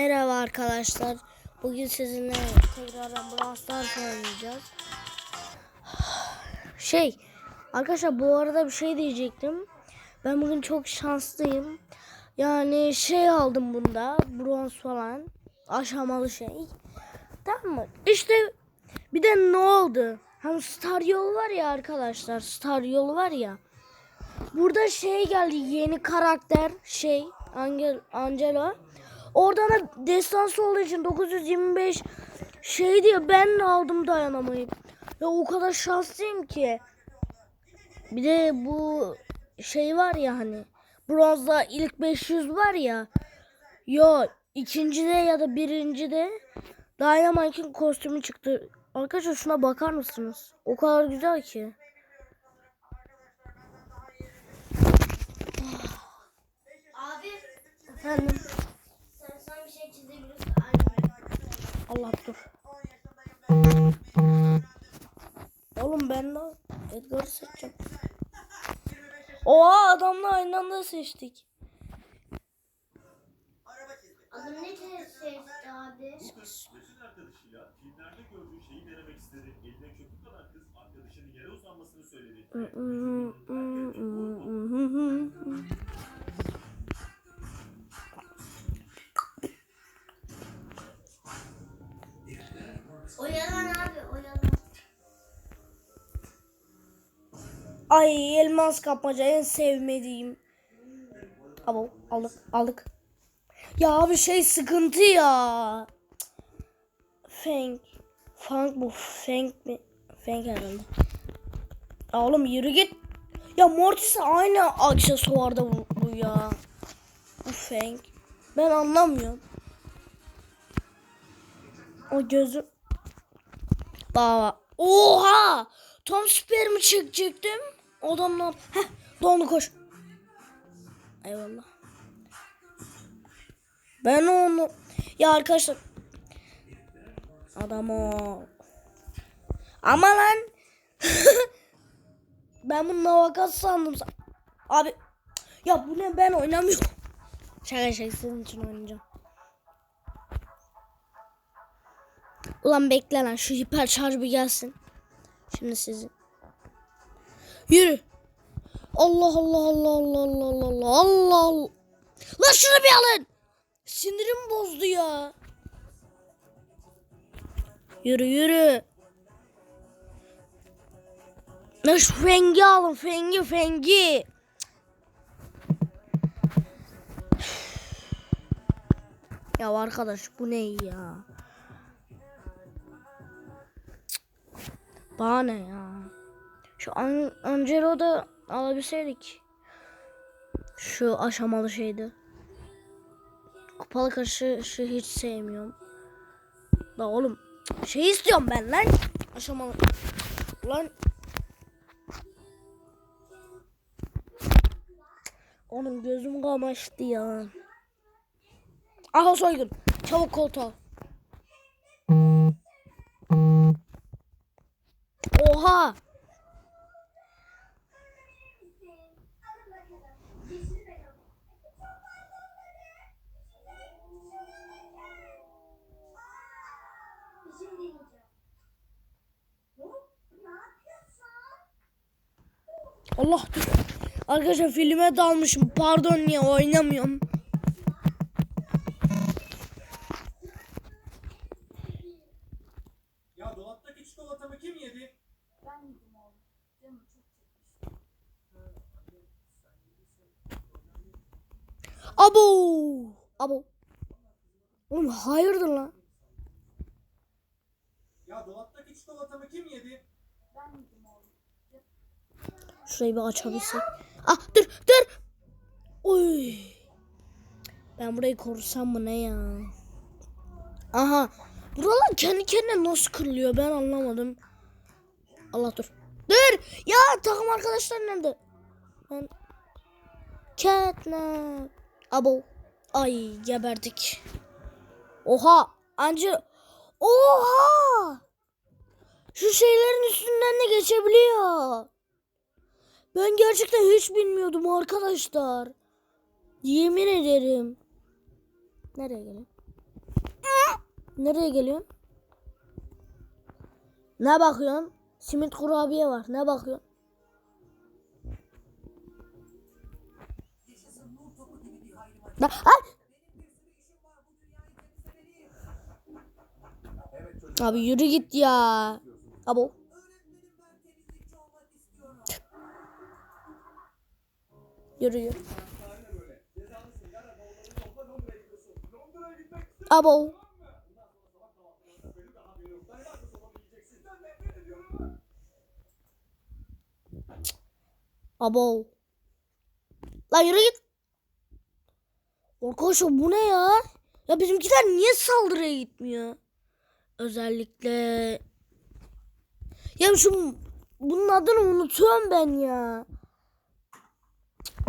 Merhaba arkadaşlar. Bugün sizinle tekrardan Brawl Stars oynayacağız. Şey, arkadaşlar bu arada bir şey diyecektim. Ben bugün çok şanslıyım. Yani şey aldım bunda, bronz falan. Aşamalı şey. Tamam mı? İşte bir de ne oldu? Hani Star yolu var ya arkadaşlar. Star yolu var ya. Burada şey geldi yeni karakter şey Angel Angela. Oradan da destansı olduğu için 925 şey diyor ben de aldım dayanamayıp. Ya o kadar şanslıyım ki. Bir de bu şey var ya hani bronzda ilk 500 var ya. Yo ikincide ya da birincide Dynamite'in kostümü çıktı. Arkadaşlar şuna bakar mısınız? O kadar güzel ki. Abi Efendim. sen sana bir şey çizebilirsin. Allah dur. Oğlum ben de Edgar'ı seçeceğim. Oha adamla aynı anda seçtik. Adım ne seçti abi? Bütün arkadaşıyla filmlerde gördüğü şeyi denemek istedi. Eline köpük alan kız arkadaşının yere uzanmasını söyledi. Oyalan abi oyalan. Ay elmas kapmaca en sevmediğim. Abo aldık aldık. Ya abi şey sıkıntı ya. Feng. Fang bu Feng mi? Feng herhalde. Ya oğlum yürü git. Ya Mortis aynı aksesuarda bu, bu ya. Bu Feng. Ben anlamıyorum. O gözü. Baba. Oha! Tam süper mi çekecektim? Adamlar. Heh, dondu koş. Eyvallah. Ben onu... Ya arkadaşlar. Adam o. Ama lan. ben bunu navakat sandım. Abi. Ya bu ne ben oynamıyorum. Şaka şaka sizin için oynayacağım. Ulan bekle lan şu hiper şarj bir gelsin. Şimdi sizin. Yürü. Allah Allah Allah Allah Allah Allah Allah Allah. Lan şunu bir alın. Sinirim bozdu ya. Yürü yürü. Lan şu fengi alın fengi fengi. Ya arkadaş bu ne ya? Bana ne ya? Şu An Angelo'da alabilseydik. Şu aşamalı şeydi. Kupalı karşı şu hiç sevmiyorum. Da oğlum şey istiyorum ben lan. Aşamalı. Lan. Oğlum gözüm kamaştı ya. Aha soygun. Çabuk koltuğa. Oha. Allah dur. Arkadaşlar filme dalmışım. Pardon niye oynamıyorum. Ya dolaptaki çikolatamı kim yedi? Abo. Abo. Oğlum hayırdır lan? Ya dolaptaki çikolatamı kim yedi? Şurayı bir açabilsek. Ah dur dur. Oy. Ben burayı korusam mı ne ya? Aha. Buralar kendi kendine nasıl kırılıyor ben anlamadım. Allah dur. Dur. Ya takım arkadaşlar nerede? Ben Catnap. Abo. Ay geberdik. Oha. Anca. Oha. Şu şeylerin üstünden de geçebiliyor. Ben gerçekten hiç bilmiyordum arkadaşlar. Yemin ederim. Nereye gelin? Nereye geliyorsun? Ne bakıyorsun? Simit kurabiye var. Ne bakıyorsun? Ne? Ay! Abi yürü git ya. Abo. Yürü yürü. Abo. Abo. Lan yürü git. Arkadaşlar bu ne ya? Ya bizimkiler niye saldırıya gitmiyor? Özellikle ya şu bunun adını unutuyorum ben ya.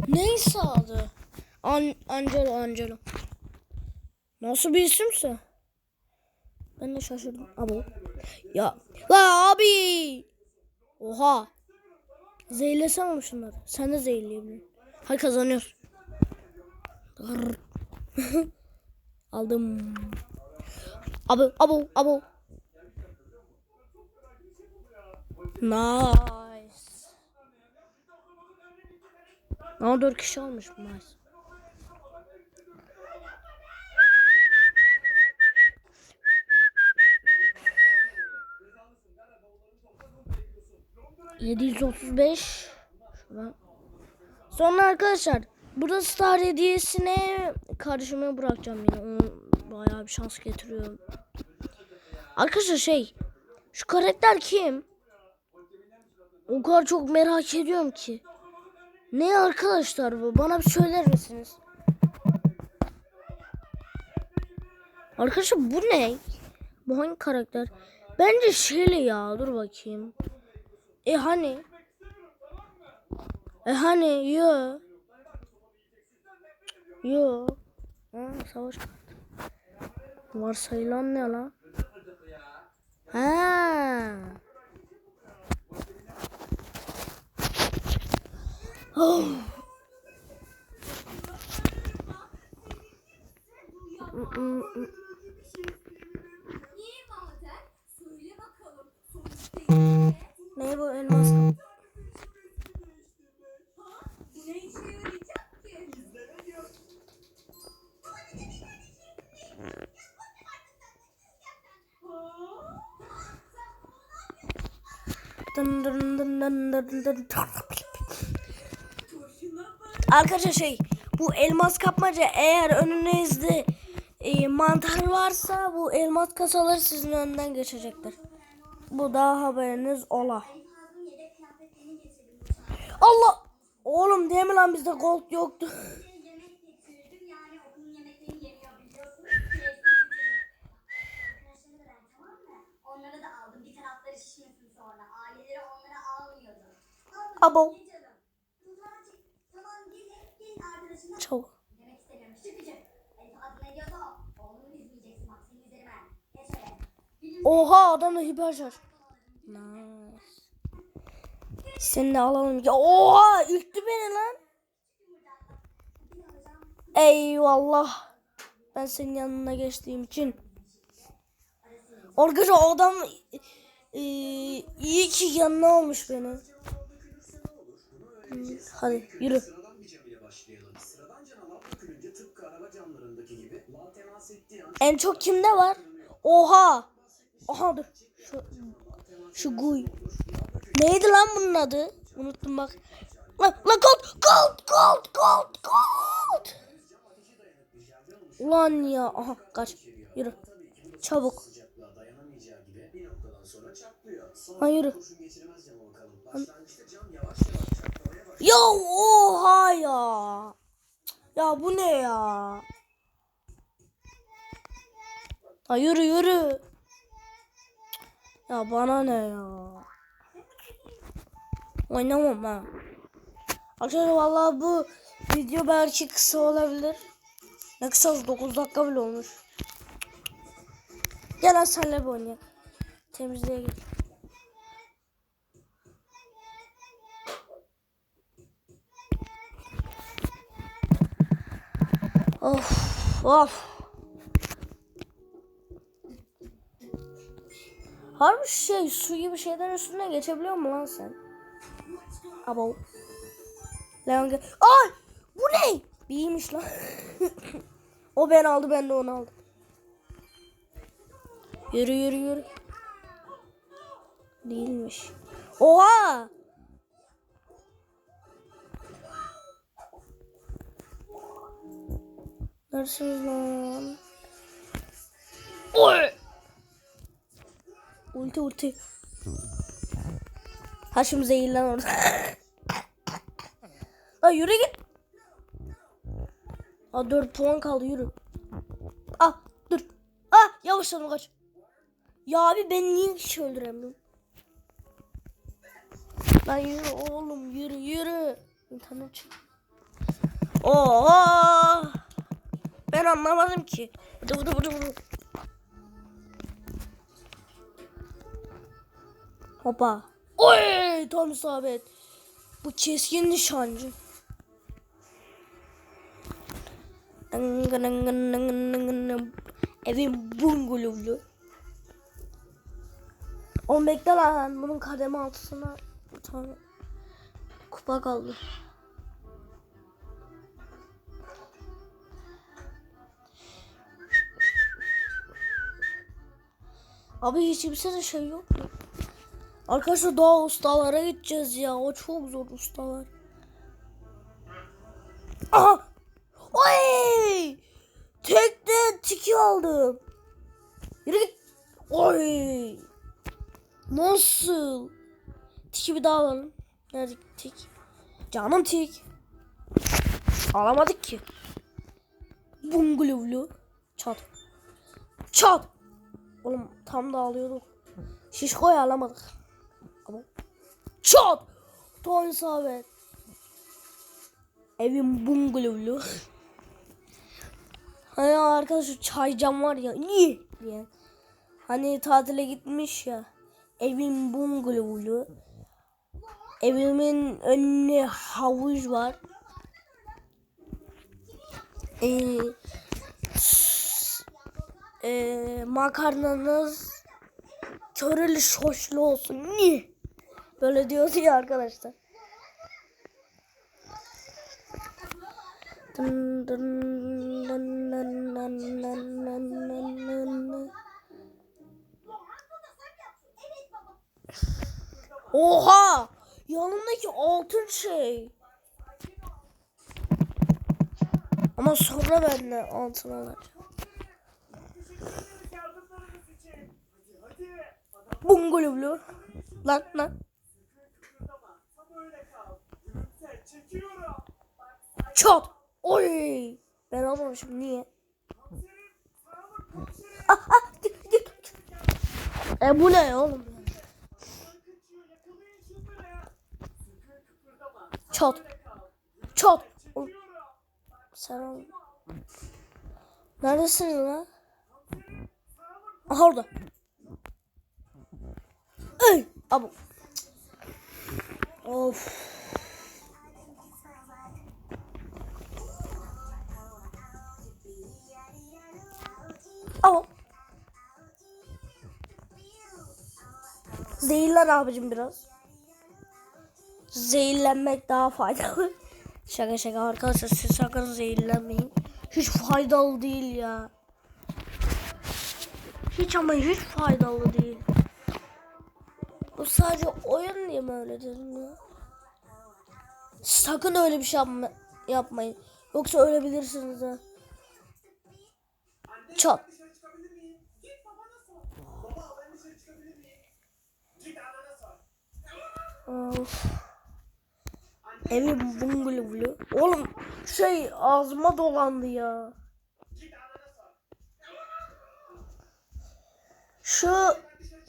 Neyse adı? An Angelo Angelo. Nasıl bir isimse? Ben de şaşırdım. Abo. Ya. La abi. Oha. Zehirlesem ama şunları. Sen de zehirleyebilirsin. Hadi kazanıyoruz. Aldım. Abo abo abo. Nice. Ama 4 kişi olmuş bu nice. Yedi yüz otuz beş. Sonra arkadaşlar burada star hediyesine kardeşime bırakacağım yine. Onu bayağı bir şans getiriyor. Arkadaşlar şey şu karakter kim? O kadar çok merak ediyorum ki. Ne arkadaşlar bu? Bana bir söyler misiniz? Arkadaşlar bu ne? Bu hangi karakter? Bence şeyle ya. Dur bakayım. E hani? E hani? Yo. Yo. Ha, savaş kartı. Varsayılan ne lan? Ha. Niye bakalım. Sonuçta Arkadaşlar şey bu elmas kapmaca eğer önünüzde e, mantar varsa bu elmas kasaları sizin önünden geçecektir. Bu da haberiniz ola. Allah! Oğlum değil mi lan bizde gold yoktu. Yemek getirdim yani okulun yemeklerini yemiyor biliyorsunuz. Arkadaşlarına da ben tamam mı? Onlara da aldım. Bir tarafları şişmesin sonra. Aileleri onları almıyordu. Abo. Ne canım? Tuğracık tamam gelin. Gelin arkadaşına. Çok. Demek istemiyorum. Çıkıcı. Elif adına ne diyorsa o. Oğlunu üzmeyeceksin. Bak senin üzerime. Geç öyle. Bilim Oha adamda hiper şarj. Nice. Seni de alalım. Ya oha ürktü beni lan. Eyvallah. Ben senin yanına geçtiğim için. Arkadaşlar adam e, iyi ki yanına almış beni. Hadi yürü. En çok kimde var? Oha. Aha dur. Şu, şu guy. Neydi lan bunun adı? Unuttum bak. Lan, lan gold, gold, gold, gold, gold. Ulan ya. Aha kaç. Yürü. Çabuk. Ha yürü. başlıyor. Ya oha ya. Ya bu ne ya? Ha yürü yürü. Ya bana ne ya? Oynamam ha. Arkadaşlar vallahi bu video belki kısa olabilir. Ne kısa 9 dakika bile olmuş. Gel lan senle bir oynayalım. Temizliğe git. Of of. Harbi şey su gibi şeyden üstüne geçebiliyor mu lan sen? Abo. Leon gel. Ay! Bu ne? Biriymiş lan. o ben aldı ben de onu aldım. Yürü yürü yürü. Değilmiş. Oha! Neredesiniz lan? Oy! Ulti ulti. Haşım zehirlen orada. Ay yürü git. Aa 4 puan kaldı yürü. Ah dur. Ah yavaşlan kaç. Ya abi ben niye kişi öldüremiyorum? Lan yürü oğlum yürü yürü. İnternet çık. Oo! Ben anlamadım ki. Vıdı vıdı vıdı vıdı. Hopa. Oy tam isabet. Bu keskin nişancı. Evin bungalovlu. On bekle lan. Bunun kademe altısına bir tane kupa kaldı. Abi hiç kimse de şey yok mu? Arkadaşlar daha ustalara gideceğiz ya. O çok zor ustalar. Aha! Oy! Tekte tiki aldım. Yürü git. Oy! Nasıl? Tiki bir daha alalım. Nerede tik? Canım tik. Alamadık ki. Bungalovlu. Çat. Çat. Oğlum tam da alıyorduk. Şişkoyu alamadık. Çat. Tam isabet. Evim bungalovlu. hani arkadaşlar çaycam var ya. Niye? diye. Hani tatile gitmiş ya. Evim bungalovlu. Evimin önüne havuz var. Ee, e, makarnanız köreli şoşlu olsun. Niye? Böyle diyordu ya arkadaşlar. Dın dın dın dın dın dın dın dın dın. Oha! Yanındaki altın şey. Ama sonra ben de altın alacağım. Bungalovlu. Lan lan. Çat. Oy. Ben almamışım. Niye? Ah, ah, git, git. E bu ne oğlum? Çat. Çat. Sen al. Neredesin lan? Aha orada. Ey! Abu. Of. Ama Zehirlen abicim biraz. Zehirlenmek daha faydalı. şaka şaka arkadaşlar siz sakın zehirlenmeyin. Hiç faydalı değil ya. Hiç ama hiç faydalı değil. Bu sadece oyun diye mi öyle dedim ya? Sakın öyle bir şey yapma, yapmayın. Yoksa ölebilirsiniz ha. Çat. Of. Evim bungalovlu. Oğlum şey ağzıma dolandı ya. Şu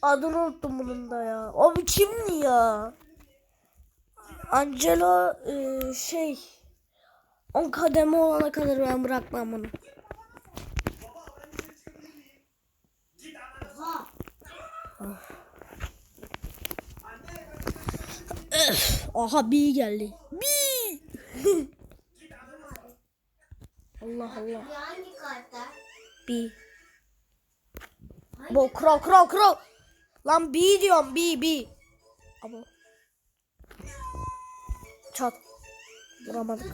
adını unuttum bunun da ya. Abi kimdi ya? Angelo e, şey 10 kademe olana kadar ben bırakmam bunu. Aha bir geldi. Bir. Allah Allah. Hangi karakter? Bir. Bu kral kral kral. Lan B diyorum B B. Ama. Çat. Vuramadık.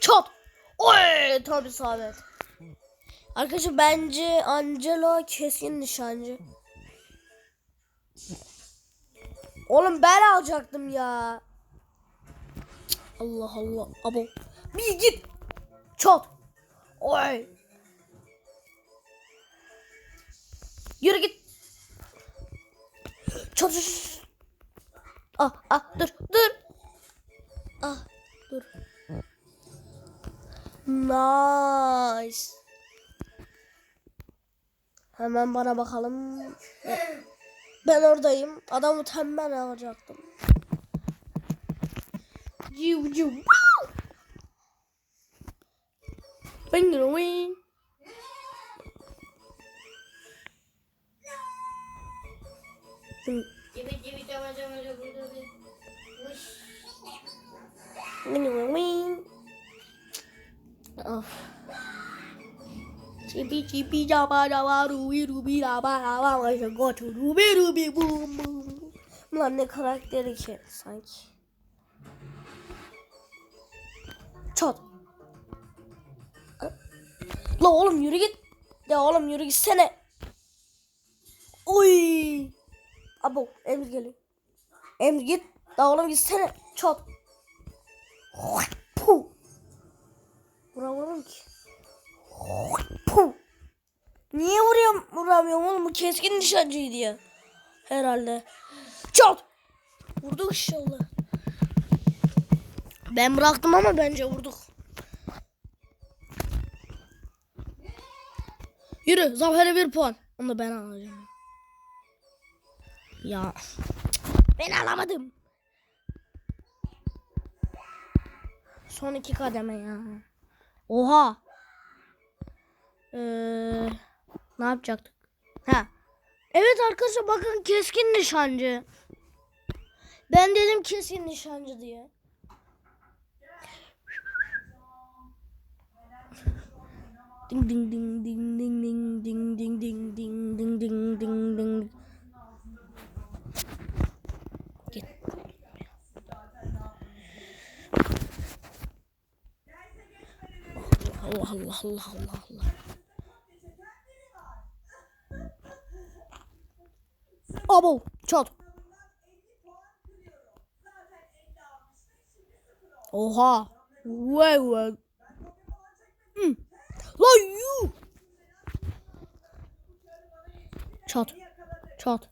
Çat. Oy tabi sabit. Arkadaşlar bence Angelo kesin nişancı. Oğlum ben alacaktım ya. Allah Allah. Abo. Bir git. Çat. Oy. Yürü git. Çat. Ah ah dur dur. Ah dur. Nice. Hemen bana bakalım. Ben oradayım. Adamı tembel alacaktım. Ciu ciu. Finger wing. Wing wing. Of. Chibi chibi jaba jaba rubi rubi laba laba başa gotu rubi rubi bum bum. Ulan ne karakteri ki sanki. Çat. La oğlum yürü git. Ya oğlum yürü gitsene. Uy. Abo Emir geliyor. Emir git. La oğlum gitsene. Çat. Puh. Vuramadım ki. Niye vuruyorum, vuramıyorum oğlum? Bu keskin nişancıydı ya. Herhalde. Çat. Vurduk inşallah. Ben bıraktım ama bence vurduk. Yürü zafere bir puan. Onu da ben alacağım. Ya. Ben alamadım. Son iki kademe ya. Oha. Ee, ne yapacaktık? Ha. Evet arkadaşlar bakın keskin nişancı. Ben dedim keskin nişancı diye. Ding ding ding ding ding ding ding ding ding ding ding ding ding ding. Allah Allah Allah Allah Allah. Abo çat. Oha. Vay vay. Hmm. Lan yu. Çat. Çat.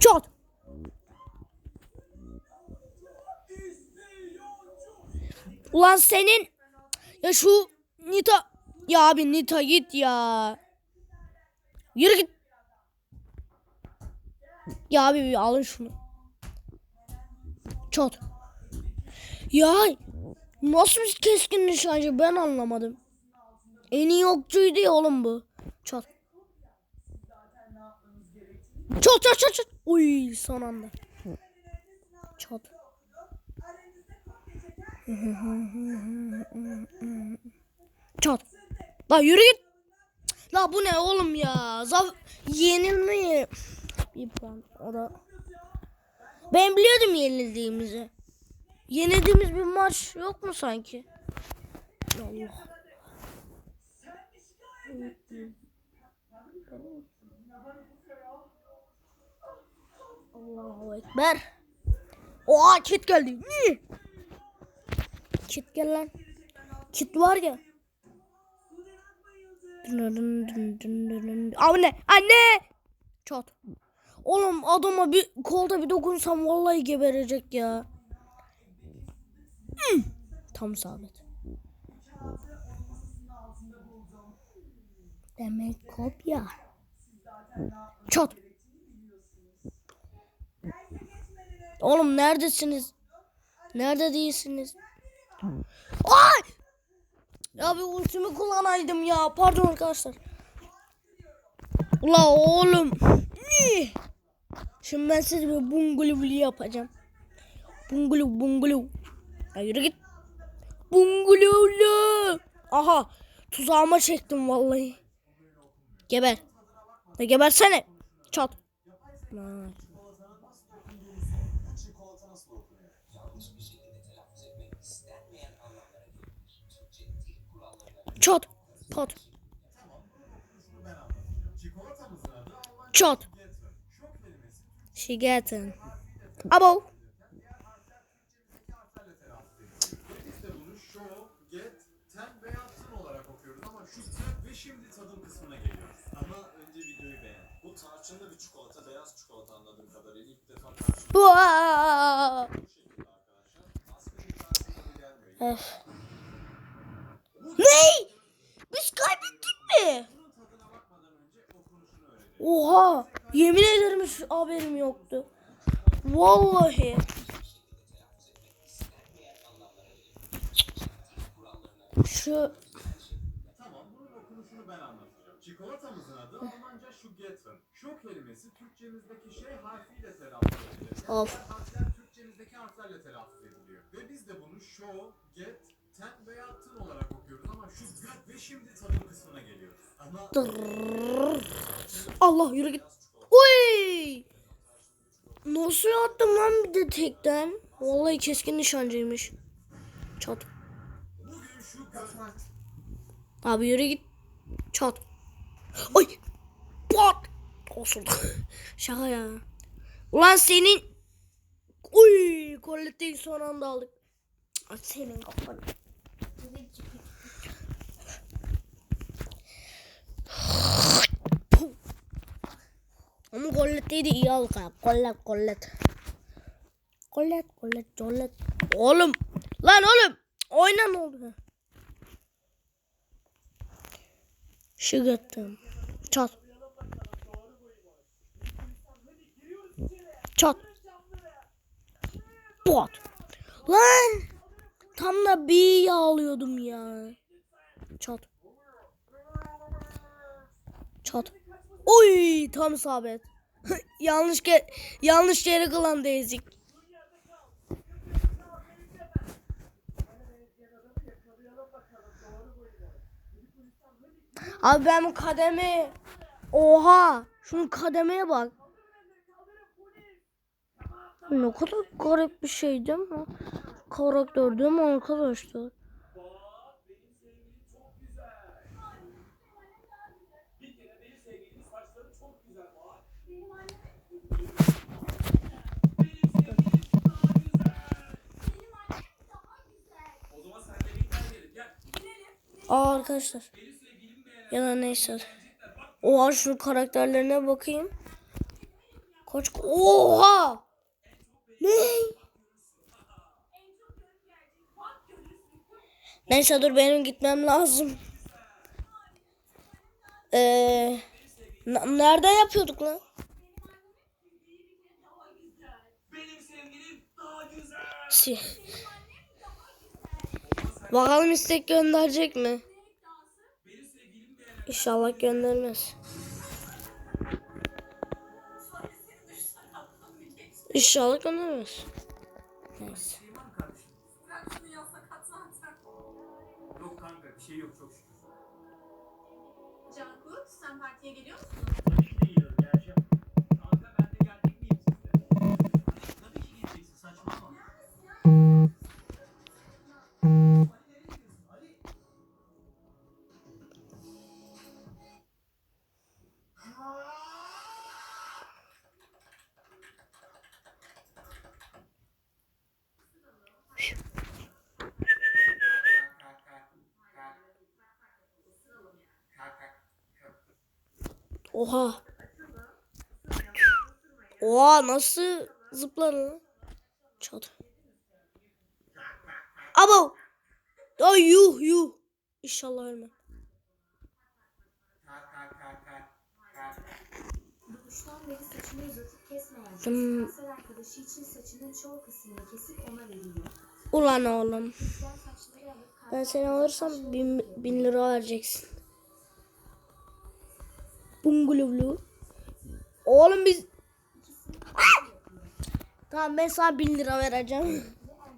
Çat. Ulan senin ya şu Nita ya abi Nita git ya. Yürü git. Ya abi bir alın şunu. Çat. Ya nasıl bir keskin nişancı ben anlamadım. En iyi okçuydu ya oğlum bu. Çat. Çat çat çat çat. Uy son anda. Çat. Çat. La yürü git. La bu ne oğlum ya? Zaf yenilmeyi. Bir puan. O. Ben biliyordum yenildiğimizi. Yenildiğimiz bir maç yok mu sanki? Allah. Allahu Ekber. Oha kit geldi. Kit gel lan. Kit var ya. Anne, anne. Çat. Oğlum adama bir kolda bir dokunsam vallahi geberecek ya. Hmm. Tam sabit. Demek kopya. Çat. Oğlum neredesiniz? Nerede değilsiniz? Ay! Ya bir ultimi kullanaydım ya. Pardon arkadaşlar. Ula oğlum. Niye? Şimdi ben size bir bungulubuli yapacağım. Bungalow bungalow. Ya yürü git. Bungalowlu. Aha tuzağıma çektim vallahi. Geber. Ya gebersene. Çat. Vay. Çikolata nasıl okunuyor? Çat. Pat. Ben anlatacağım. Çikolatamızın adı Almanca Çat. Getter. Şok kelimesi She getting. Abo. Türkçemizdeki harflerle telaffuz ediliyor. Ve biz de bunu show, get, ten veya tın olarak okuyoruz ama şu ten ve şimdi tadım. Bu çikolata, beyaz çikolata anladığım kadarıyla ilk defa karşımıza Vaa. bu şekilde arkadaşlar. Aslında bir gelmiyor. Ne? Kaybettik mi? Oha. Yemin ederim hiç haberim yoktu. Vallahi. Şu. Çikolatamızın adı Almanca Schugetten. Şu kelimesi Türkçemizdeki şey harfiyle telaffuz edilir. Of. Türkçemizdeki harflerle telaffuz ediliyor. Ve biz de bunu show, şimdi tadım kısmına geliyoruz. Ama Allah yürü git. Uy! Nasıl attım lan bir de tekten? Vallahi keskin nişancıymış. Çat. Abi yürü git. Çat. Ay. Pat. Olsun. Şaka ya. Ulan senin. Uy. Kolletteyi son anda aldık. Ay senin kafanı. Puh. Ama kolletteyi de iyi aldık ha. Kollet kollet. Kollet kollet kollet. Oğlum. Lan oğlum. Oyna ne oldu? Şıgıttım. Çat. Çat. Bot. Lan. Tam da bir yağlıyordum ya. Çat. Çat. Oy tam isabet. yanlış ke yanlış yere kılan ezik. Abi ben kademe Oha! Şunun kademeye bak. Ne kadar garip bir şey değil mi? Karakter değil mi arkadaşlar? Aa arkadaşlar. Ya da neyse. Oha şu karakterlerine bakayım. Kaç Oha! Ne? Neyse dur benim gitmem lazım. Ee, n- nerede yapıyorduk lan? Si. Bakalım istek gönderecek mi? İnşallah göndermez. İnşallah göndermez. Neyse. Yok kanka bir şey yok çok şükür. Sen partiye geliyor musun? Tabii ki geleceksin saçmalama. Oha. Oha nasıl zıpladın lan? Çat. Abo. Ay yuh yuh. İnşallah ölmem. Doğuştan beri saçını uzatıp kesmeyen Hmm. kanser arkadaşı için saçının çoğu kısmını kesip ona veriliyor. Ulan oğlum. Ben seni alırsam bin, bin lira vereceksin. Bungalovlu. Oğlum biz... Tamam ben sana 1000 lira vereceğim.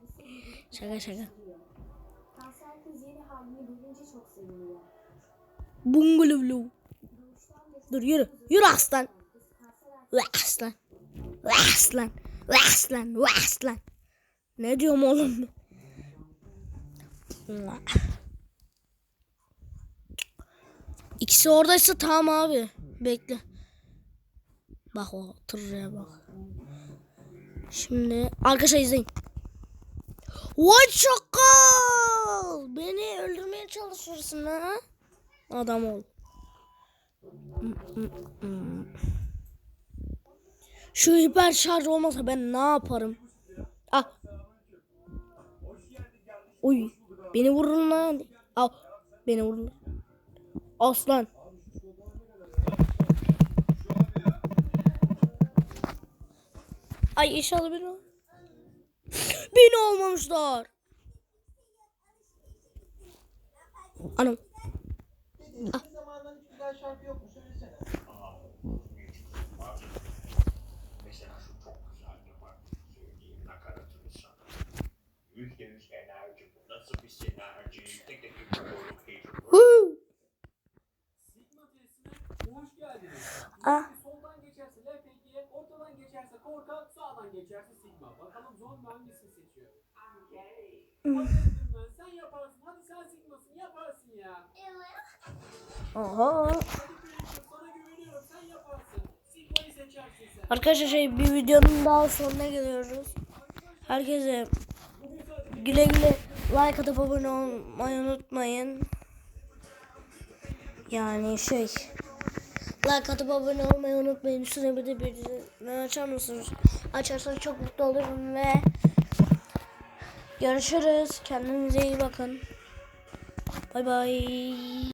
şaka şaka. Bungalow. Dur yürü. Yürü aslan. Ve aslan. Ve aslan. Ve aslan. Ve aslan. Ne diyorum oğlum? İkisi oradaysa tamam abi. Bekle. Bak o tırraya bak. Şimdi arkadaşlar izleyin. Vay çakal! Beni öldürmeye çalışırsın ha? Adam ol. Şu hiper şarj olmasa ben ne yaparım? Ah. Uy. Beni vurur lan. Al. Beni vurur. Aslan. Ay inşallah beni Beni olmamışlar. Anam. Mesela sen. Arkadaşlar şey bir videonun daha sonuna geliyoruz. Herkese güle güle like atıp abone olmayı unutmayın. Yani şey like atıp abone olmayı unutmayın. Üstüne bir de bir açar mısınız? Açarsanız çok mutlu olurum ve görüşürüz. Kendinize iyi bakın. Bay bay.